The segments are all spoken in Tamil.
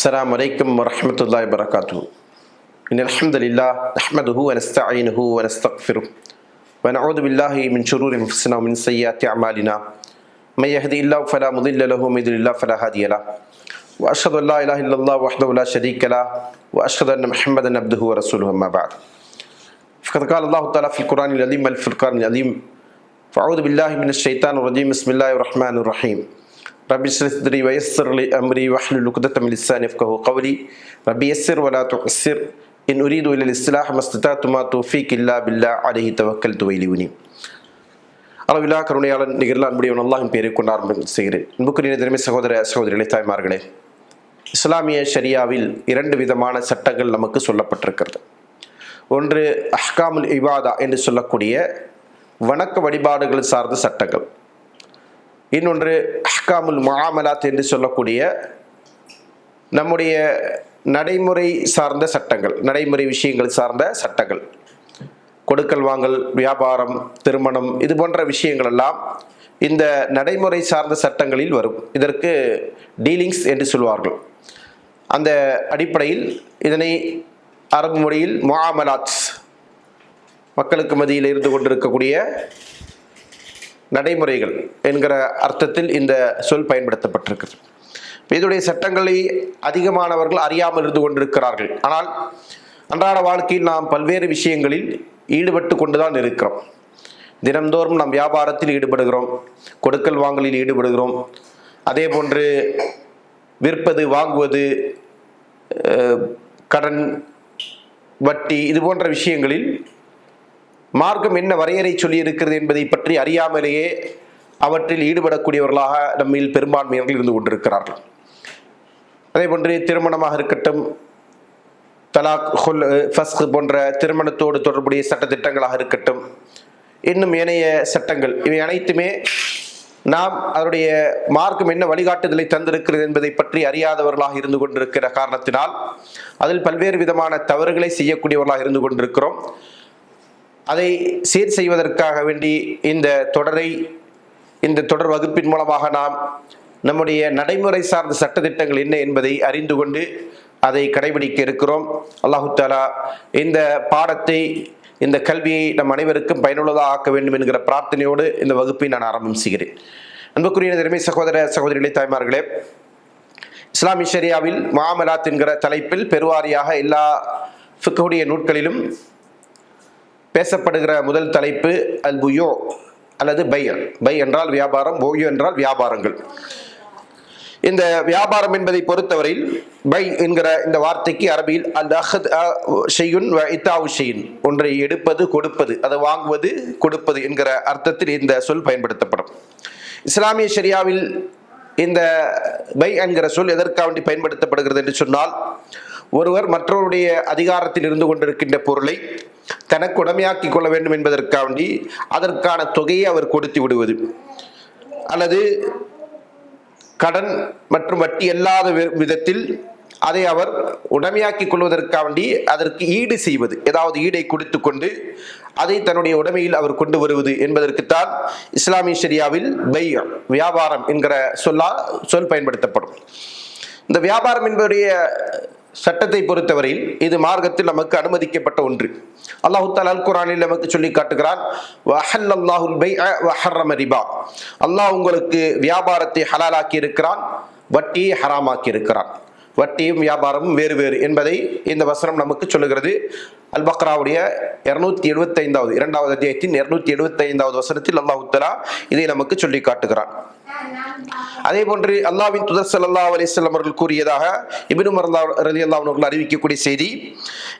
السلام عليكم ورحمة الله وبركاته. إن الحمد لله نحمده ونستعينه ونستغفره ونعوذ بالله من شرور أنفسنا ومن سيئات أعمالنا. من يهدي الله فلا مضل له ومن يضلل الله فلا هادي له. وأشهد أن لا إله إلا الله وحده لا شريك له وأشهد أن محمدا عبده ورسوله أما بعد. فقد قال الله تعالى في القرآن العظيم والفرقان العظيم فأعوذ بالله من الشيطان الرجيم. بسم الله الرحمن الرحيم. رب اشرح صدري ويسر لي أمري واحلل عقدة من لساني يفقهوا قولي رب يسر ولا تعسر إن أريد إلى الإصلاح ما استطعت ما توفيق إلا بالله عليه توكلت وإليه அளவில்லா கருணையாளன் நிகழ்ல அன்புடையவன் அல்லாஹின் பேரை கொண்டு ஆரம்பம் செய்கிறேன் அன்புக்குரிய திறமை சகோதர சகோதரிகளை தாய்மார்களே இஸ்லாமிய ஷரியாவில் இரண்டு விதமான சட்டங்கள் நமக்கு சொல்லப்பட்டிருக்கிறது ஒன்று அஹ்காமுல் இபாதா என்று சொல்லக்கூடிய வணக்க வழிபாடுகள் சார்ந்த சட்டங்கள் இன்னொன்று அஹ்காமுல் முஆமலாத் என்று சொல்லக்கூடிய நம்முடைய நடைமுறை சார்ந்த சட்டங்கள் நடைமுறை விஷயங்கள் சார்ந்த சட்டங்கள். கொடுக்கல் வாங்கல் வியாபாரம் திருமணம் இது போன்ற விஷயங்கள் எல்லாம் இந்த நடைமுறை சார்ந்த சட்டங்களில் வரும். இதற்கு டீலிங்ஸ் என்று சொல்வார்கள். அந்த அடிப்படையில் இதனை அரபு மொழியில் முஆமலாத் மக்களுக்கு மத்தியில் இருந்து கொண்டிருக்கக்கூடிய நடைமுறைகள் என்கிற அர்த்தத்தில் இந்த சொல் பயன்படுத்தப்பட்டிருக்கிறது. இதனுடைய சட்டங்களை அதிகமானவர்கள் அறியாமல் இருந்து கொண்டிருக்கிறார்கள். ஆனால் அன்றாட வாழ்க்கையில் நாம் பல்வேறு விஷயங்களில் ஈடுபட்டு கொண்டுதான் இருக்கிறோம். தினந்தோறும் நாம் வியாபாரத்தில் ஈடுபடுகிறோம். கொடுக்கல் வாங்கலில் ஈடுபடுகிறோம். அதே போன்று விற்பது வாங்குவது கடன் வட்டி இது போன்ற விஷயங்களில் மார்க்கம் என்ன வரையறை சொல்லி இருக்கிறது என்பதை பற்றி அறியாமலேயே அவற்றில் ஈடுபடக்கூடியவர்களாக நம்மில் பெரும்பான்மையினர்கள் இருந்து கொண்டிருக்கிறார்கள். அதே போன்று திருமணமாக இருக்கட்டும் தலாக் ஹுல் ஃபஸ்க் போன்ற திருமணத்தோடு தொடர்புடைய சட்டத்திட்டங்களாக இருக்கட்டும் இன்னும் ஏனைய சட்டங்கள் இவை அனைத்துமே நாம் அதனுடைய மார்க்கம் என்ன வழிகாட்டுதலை தந்திருக்கிறது என்பதை பற்றி அறியாதவர்களாக இருந்து கொண்டிருக்கிற காரணத்தினால் அதில் பல்வேறு விதமான தவறுகளை செய்யக்கூடியவர்களாக இருந்து கொண்டிருக்கிறோம். அதை சீர் செய்வதற்காக வேண்டி இந்த தொடரை இந்த தொடர் வகுப்பின் மூலமாக நாம் நம்முடைய நடைமுறை சார்ந்த சட்டத்திட்டங்கள் என்ன என்பதை அறிந்து கொண்டு அதை கடைபிடிக்க இருக்கிறோம். அல்லாஹு தாலா இந்த பாடத்தை இந்த கல்வியை நம் அனைவருக்கும் பயனுள்ளதாக ஆக்க வேண்டும் என்கிற பிரார்த்தனையோடு இந்த வகுப்பை நான் ஆரம்பம் செய்கிறேன். அன்புக்குரிய திறமை சகோதர சகோதரிகளே தாய்மார்களே இஸ்லாமிய ஷரியாவில் மாமலாத் என்கிற தலைப்பில் பெருவாரியாக எல்லா ஃபிக்குடைய நூட்களிலும் பேசப்படுகிற முதல் தலைப்பு அல் புயோ அல்லது பை. பை என்றால் வியாபாரம் ஓயோ என்றால் வியாபாரங்கள். இந்த வியாபாரம் என்பதை பொறுத்தவரையில் பை என்கிற இந்த வார்த்தைக்கு அரபியில் அல் அஹத் ஷெய்யுன் இத்தாவு ஷெயின். ஒன்றை எடுப்பது கொடுப்பது அதை வாங்குவது கொடுப்பது என்கிற அர்த்தத்தில் இந்த சொல் பயன்படுத்தப்படும். இஸ்லாமிய ஷரியாவில் இந்த பை என்கிற சொல் எதற்காக வேண்டி பயன்படுத்தப்படுகிறது என்று சொன்னால் ஒருவர் மற்றவருடைய அதிகாரத்தில் இருந்து கொண்டிருக்கின்ற பொருளை தனக்கு உடமையாக்கி கொள்ள வேண்டும் என்பதற்காக வேண்டி அதற்கான தொகையை அவர் கொடுத்து விடுவது. அல்லது கடன் மற்றும் வட்டி இல்லாத வி- விதத்தில் அதை அவர் உடைமையாக்கிக் கொள்வதற்காக வேண்டி அதற்கு ஈடு செய்வது. ஏதாவது ஈடை கொடுத்து கொண்டு அதை தன்னுடைய உடைமையில் அவர் கொண்டு வருவது என்பதற்குத்தான் இஸ்லாமிய ஷரியாவில் பை வியாபாரம் என்கிற சொல்லா சொல் பயன்படுத்தப்படும். இந்த வியாபாரம் என்பதுடைய சட்டத்தை பொறுத்தவரையில் இது மார்க்கத்தில் நமக்கு அனுமதிக்கப்பட்ட ஒன்று. அல்லாஹு தாலா அல் குரானில் நமக்கு சொல்லி காட்டுகிறான் அல்லாஹ் உங்களுக்கு வியாபாரத்தை ஹலாலாக்கி இருக்கிறான் வட்டியை ஹராமாக்கி இருக்கிறான் வட்டியும் வியாபாரமும் வேறு வேறு என்பதை இந்த வசனம் நமக்கு சொல்லுகிறது. அல் பக்ராவுடைய இருநூத்தி எழுபத்தைந்தாவது இரண்டாவது அத்தியாயத்தின் இருநூத்தி எழுபத்தைந்தாவது வசனத்தில் அல்லாஹு இதை நமக்கு சொல்லி காட்டுகிறான். அதே போன்று அல்லாவின் துதர் சல்லா அலைஹி அவர்கள் கூறியதாக இபினு மர்லா ரலி அல்லா அவர்கள் அறிவிக்கக்கூடிய செய்தி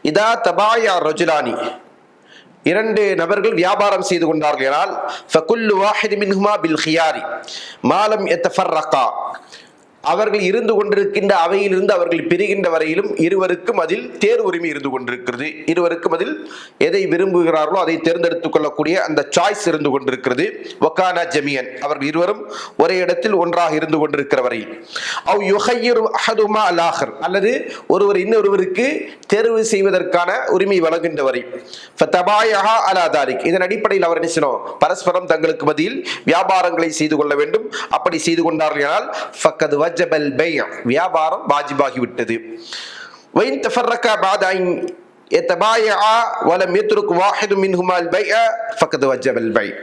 இதா தபாயா ரஜுலானி இரண்டு நபர்கள் வியாபாரம் செய்து கொண்டார்கள் என்றால் ஃபகுல்லு மின்ஹுமா பில் ஹியாரி மாலம் எத்தஃபர்ரகா அவர்கள் இருந்து கொண்டிருக்கின்ற அவையிலிருந்து அவர்கள் பிரிகின்ற வரையிலும் இருவருக்கும் அதில் தேர் உரிமை இருந்து கொண்டிருக்கிறது. இருவருக்கும் அதில் எதை விரும்புகிறார்களோ அதை தேர்ந்தெடுத்துக் கொள்ளக்கூடிய அந்த சாய்ஸ் இருந்து கொண்டிருக்கிறது. ஒக்கானா ஜமியன். அவர்கள் இருவரும் ஒரே இடத்தில் ஒன்றாக இருந்து கொண்டிருக்கிற வரையில் அவ் யுகையர் அஹதுமா அல் அல்லது ஒருவர் இன்னொருவருக்கு தேர்வு செய்வதற்கான உரிமை வழங்குகின்ற வரை. தபாயஹா அலா தாரிக் இதன் அடிப்படையில் அவர் என்ன செய்யணும்? பரஸ்பரம் தங்களுக்கு மத்தியில் வியாபாரங்களை செய்து கொள்ள வேண்டும். அப்படி செய்து கொண்டார்கள் என்றால் وجب البيع. வியாபாரம் வாஜிபாகி விட்டது وين تفرق بعد أن يتبايع ولم يترك واحد منهما البيع فقد وجب البيع.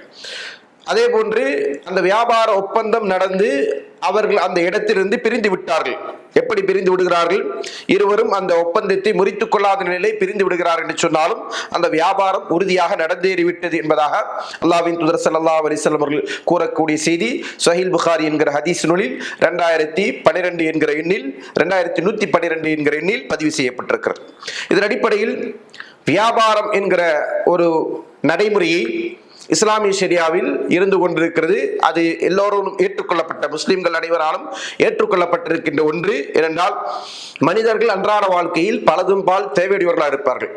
அதே போன்று அந்த வியாபார ஒப்பந்தம் நடந்து அவர்கள் அந்த இடத்திலிருந்து பிரிந்து விட்டார்கள். எப்படி பிரிந்து விடுகிறார்கள்? இருவரும் அந்த ஒப்பந்தத்தை முறித்து கொள்ளாத நிலை பிரிந்து விடுகிறார்கள் என்று சொன்னாலும் அந்த வியாபாரம் உறுதியாக நடந்தேறிவிட்டது என்பதாக அல்லாவின் துதர் சல்லா அலிசல்லம் அவர்கள் கூறக்கூடிய செய்தி. சஹில் புகாரி என்கிற ஹதீஸ் நூலில் ரெண்டாயிரத்தி பனிரெண்டு என்கிற எண்ணில் ரெண்டாயிரத்தி நூற்றி பன்னிரெண்டு என்கிற எண்ணில் பதிவு செய்யப்பட்டிருக்கிறது. இதன் அடிப்படையில் வியாபாரம் என்கிற ஒரு நடைமுறையை இஸ்லாமிய ஷெரியாவில் இருந்து கொண்டிருக்கிறது. அது எல்லோரும் ஏற்றுக்கொள்ளப்பட்ட முஸ்லிம்கள் அனைவராலும் ஏற்றுக்கொள்ளப்பட்டிருக்கின்ற ஒன்று. ஏனென்றால் மனிதர்கள் அன்றாட வாழ்க்கையில் பலதும் பால் தேவையுடையவர்களாக இருப்பார்கள்.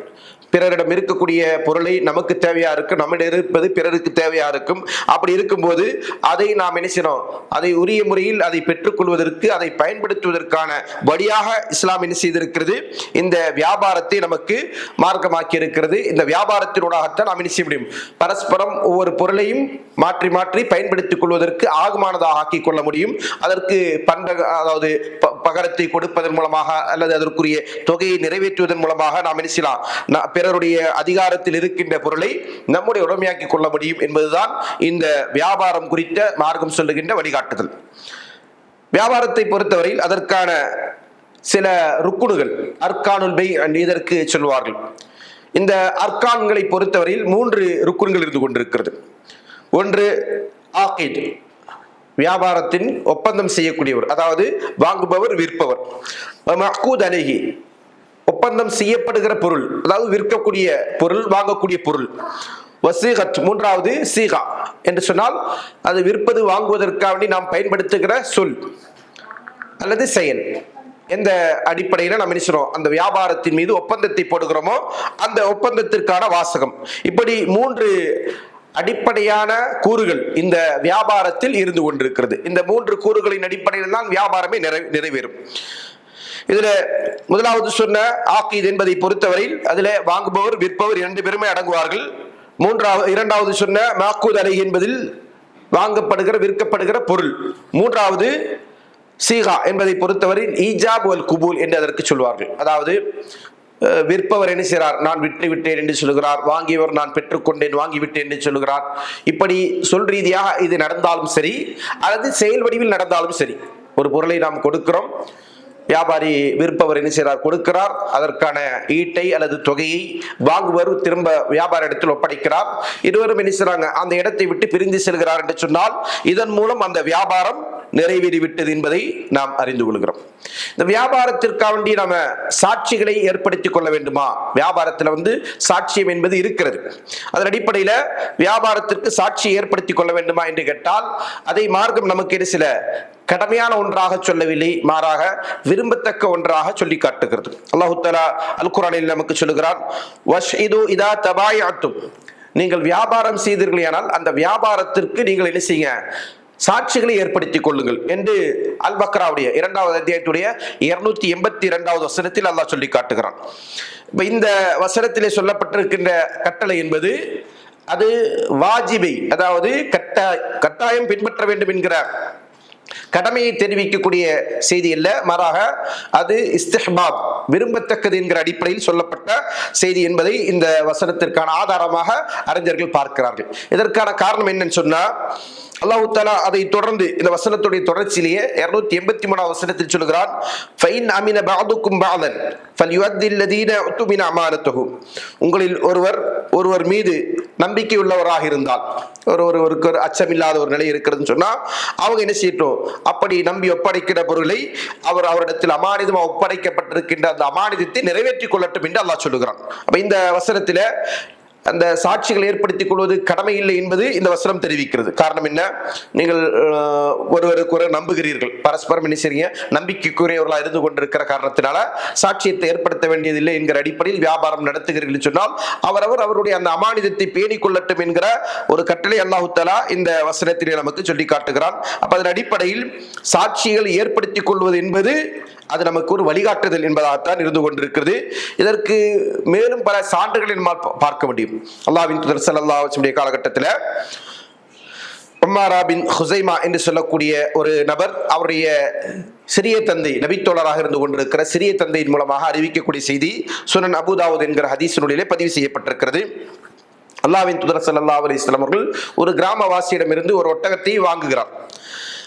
பிறரிடம் இருக்கக்கூடிய பொருளை நமக்கு தேவையா இருக்கும் நம்மிடம் இருப்பது பிறருக்கு தேவையா இருக்கும். அப்படி இருக்கும்போது அதை நாம் என்ன அதை உரிய முறையில் அதை பெற்றுக்கொள்வதற்கு அதை பயன்படுத்துவதற்கான வழியாக இஸ்லாம் என்ன செய்திருக்கிறது? இந்த வியாபாரத்தை நமக்கு மார்க்கமாக்கி இருக்கிறது இந்த வியாபாரத்தினூடாகத்தான் நாம் என்ன செய்ய முடியும்? பரஸ்பரம் ஒவ்வொரு பொருளையும் மாற்றி மாற்றி பயன்படுத்திக் கொள்வதற்கு ஆகுமானதாக ஆக்கிக் கொள்ள முடியும். அதற்கு பண்பக அதாவது ப- பகரத்தை கொடுப்பதன் மூலமாக அல்லது அதற்குரிய தொகையை நிறைவேற்றுவதன் மூலமாக நாம் என்ன செய்யலாம்? பிறருடைய அதிகாரத்தில் இருக்கின்ற பொருளை நம்முடைய உடமையாக்கிக் கொள்ள முடியும் என்பதுதான் இந்த வியாபாரம் குறித்த மார்க்கம் சொல்லுகின்ற வழிகாட்டுதல். வியாபாரத்தை பொறுத்தவரையில் அதற்கான சில ருக்குணுகள் அர்கானுல் பை இதற்கு சொல்வார்கள். இந்த அர்கான்களை பொறுத்தவரையில் மூன்று ருக்குன்கள் இருந்து கொண்டிருக்கிறது. ஒன்று ஆகித் வியாபாரத்தின் ஒப்பந்தம் செய்யக்கூடியவர் அதாவது வாங்குபவர் விற்பவர். மக்கூத் அலேஹி ஒப்பந்தம் செய்யப்படுகிற பொருள் அதாவது விற்கக்கூடிய பொருள் வாங்கக்கூடிய பொருள். வசீகத் மூன்றாவது சீகா. என்று சொன்னால் அது விற்பது வாங்குவதற்காக வேண்டி நாம் பயன்படுத்துகிற சொல் அல்லது செயல். எந்த அடிப்படையில் நம்ம நினைச்சிரோம் அந்த வியாபாரத்தின் மீது ஒப்பந்தத்தை போடுகிறோமோ அந்த ஒப்பந்தத்திற்கான வாசகம். இப்படி மூன்று அடிப்படையான கூறுகள் இந்த வியாபாரத்தில் இருந்து கொண்டிருக்கிறது. இந்த மூன்று கூறுகளின் அடிப்படையில் தான் வியாபாரமே நிறை நிறைவேறும். இதுல முதலாவது சொன்ன ஆக்கீத் என்பதை பொறுத்தவரையில் அதுல வாங்குபவர் விற்பவர் இரண்டு பேருமே அடங்குவார்கள். மூன்றாவது இரண்டாவது சொன்ன மாக்கூத் அலை என்பதில் வாங்கப்படுகிற விற்கப்படுகிற பொருள். மூன்றாவது சீகா என்பதை பொறுத்தவரையில் ஈஜாப் அல் குபூல் என்று அதற்கு சொல்வார்கள். அதாவது விற்பவர் என்ன செய்கிறார்? நான் விற்று விட்டேன் என்று சொல்கிறார் வாங்கியவர் நான் பெற்றுக்கொண்டேன் வாங்கிவிட்டேன் என்று சொல்கிறார் இப்படி சொல் ரீதியாக இது நடந்தாலும் சரி அல்லது செயல் வடிவில் நடந்தாலும் சரி ஒரு பொருளை நாம் கொடுக்கிறோம். வியாபாரி விற்பவர் என்ன செய்கிறார் கொடுக்கிறார். அதற்கான ஈட்டை அல்லது தொகையை வாங்குவர் திரும்ப வியாபார இடத்தில் ஒப்படைக்கிறார். இருவரும் என்ன செய்கிறாங்க அந்த இடத்தை விட்டு பிரிந்து செல்கிறார் என்று சொன்னால் இதன் மூலம் அந்த வியாபாரம் நிறைவேறிவிட்டது என்பதை நாம் அறிந்து கொள்கிறோம். இந்த வியாபாரத்திற்காக வேண்டி நாம சாட்சிகளை ஏற்படுத்திக் கொள்ள வேண்டுமா? வியாபாரத்தில் வந்து சாட்சியம் என்பது இருக்கிறது. அதன் அடிப்படையில் வியாபாரத்திற்கு சாட்சியை ஏற்படுத்திக் கொள்ள வேண்டுமா என்று கேட்டால் அதை மார்க்கம் நமக்கு சில கடமையான ஒன்றாக சொல்லவில்லை மாறாக விரும்பத்தக்க ஒன்றாக சொல்லி காட்டுகிறது. அல்லாஹு அல் குரானில் நமக்கு சொல்லுகிறான் வஷ்இது இதா தபாயத்தும் நீங்கள் வியாபாரம் செய்தீர்களேனால் அந்த வியாபாரத்திற்கு நீங்கள் என்ன செய்யுங்க? சாட்சிகளை ஏற்படுத்திக் கொள்ளுங்கள் என்று அல் பக்ராவுடைய இரண்டாவது அத்தியாயத்துடைய இருநூத்தி எண்பத்தி இரண்டாவது வசனத்தில் அல்லாஹ் சொல்லி காட்டுகிறான். இப்போ இந்த வசனத்திலே சொல்லப்பட்டிருக்கின்ற கட்டளை என்பது அது வாஜிபை அதாவது கட்டாய கட்டாயம் பின்பற்ற வேண்டும் என்கிற கடமையை தெரிவிக்கக்கூடிய செய்தி அல்ல. மாறாக அது இஸ்திஹ்பாப் விரும்பத்தக்கது என்கிற அடிப்படையில் சொல்லப்பட்ட செய்தி என்பதை இந்த வசனத்திற்கான ஆதாரமாக அறிஞர்கள் பார்க்கிறார்கள். இதற்கான காரணம் என்னன்னு சொன்னா அல்லாஹு தாலா அதை தொடர்ந்து இந்த வசனத்துடைய தொடர்ச்சியிலேயே இருநூத்தி எண்பத்தி மூணாவது வசனத்தில் சொல்கிறான் ஃபைன் அமின பாதுக்கும் பாதன் ஃபல்யுவத்தில்லதீன உத்துமின அமானத்துகும் உங்களில் ஒருவர் ஒருவர் மீது நம்பிக்கை உள்ளவராக இருந்தால் ஒரு ஒருவருக்கு ஒரு அச்சமில்லாத ஒரு நிலை இருக்கிறதுன்னு சொன்னா அவங்க என்ன செய்யட்டும்? அப்படி நம்பி ஒப்படைக்கிற பொருளை அவர் அவரிடத்தில் அமானிதமாக ஒப்படைக்கப்பட்டிருக்கின்ற அந்த அமானிதத்தை நிறைவேற்றிக் கொள்ளட்டும் என்று அல்லாஹ் சொல்லுகிறான். அப்ப இந்த வசனத்துல அந்த சாட்சிகள் ஏற்படுத்திக் கொள்வது கடமை இல்லை என்பது இந்த வசனம் தெரிவிக்கிறது. காரணம் என்ன? நீங்கள் ஒருவருக்கு ஒரு நம்புகிறீர்கள். பரஸ்பரம் என்ன செய்றீங்க? நம்பிக்கைக்குரியவர்களாக இருந்து கொண்டிருக்கிற காரணத்தினால சாட்சியத்தை ஏற்படுத்த வேண்டியதில்லை என்கிற அடிப்படையில் வியாபாரம் நடத்துகிறீர்கள் சொன்னால் அவரவர் அவருடைய அந்த அமானிதத்தை பேணிக் கொள்ளட்டும் என்கிற ஒரு கட்டளை அல்லாஹுத்தலா இந்த வசனத்திலே நமக்கு சொல்லி காட்டுகிறான். அப்ப அதன் அடிப்படையில் சாட்சிகளை ஏற்படுத்திக் கொள்வது என்பது அது நமக்கு ஒரு வழிகாட்டுதல் என்பதாகத்தான் இருந்து கொண்டிருக்கிறது. இதற்கு மேலும் பல சான்றுகளை நம்மால் பார்க்க முடியும். அல்லாவின் துதர் ஸல்லல்லாஹு காலகட்டத்தில் உம்மாரா பின் ஹுசைமா என்று சொல்லக்கூடிய ஒரு நபர் அவருடைய சிறிய தந்தை நபித்தோழராக இருந்து கொண்டிருக்கிற சிறிய தந்தையின் மூலமாக அறிவிக்கக்கூடிய செய்தி சுனன் அபுதாவுத் என்கிற ஹதீஸினுடைய பதிவு செய்யப்பட்டிருக்கிறது. அல்லாவின் துதர் சல்லா அலிஸ்லாம் அவர்கள் ஒரு கிராமவாசியிடமிருந்து ஒரு ஒட்டகத்தை வாங்குகிறார்.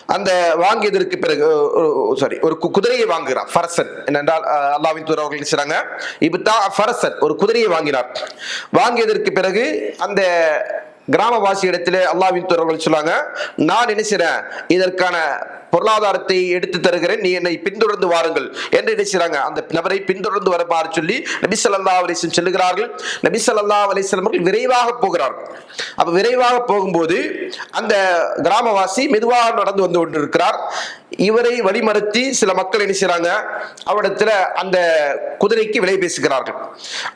அந்த வாங்கியதற்கு பிறகு சாரி ஒரு கு- குதிரையை வாங்குகிறார் ஃபரசன். என்னென்றால் அல்லாவின் தூர் தூதர் அவர்கள் செய்றாங்க இப்பதான் ஃபரசன் ஒரு குதிரையை வாங்கினார். வாங்கியதற்கு பிறகு அந்த கிராமவாசி இடத்துல அல்லாவின் தூதர்கள் சொன்னாங்க நான் என்ன செய்றேன் இதற்கான பொருளாதாரத்தை எடுத்து தருகிறேன் நீ என்னை பின்தொடர்ந்து வாருங்கள் என்று என்ன அந்த நபரை பின்தொடர்ந்து வருமாறு சொல்லி நபி ஸல்லல்லாஹு அலைஹி வஸல்லம் சொல்லுகிறார்கள். நபி ஸல்லல்லாஹு அவர்கள் விரைவாக போகிறார்கள் அப்ப விரைவாக போகும்போது அந்த கிராமவாசி மெதுவாக நடந்து வந்து கொண்டிருக்கிறார். இவரை வழிமறுத்தி சில மக்கள் என்ன செய்யறாங்க அவரிடத்துல அந்த குதிரைக்கு விலை பேசுகிறார்கள்.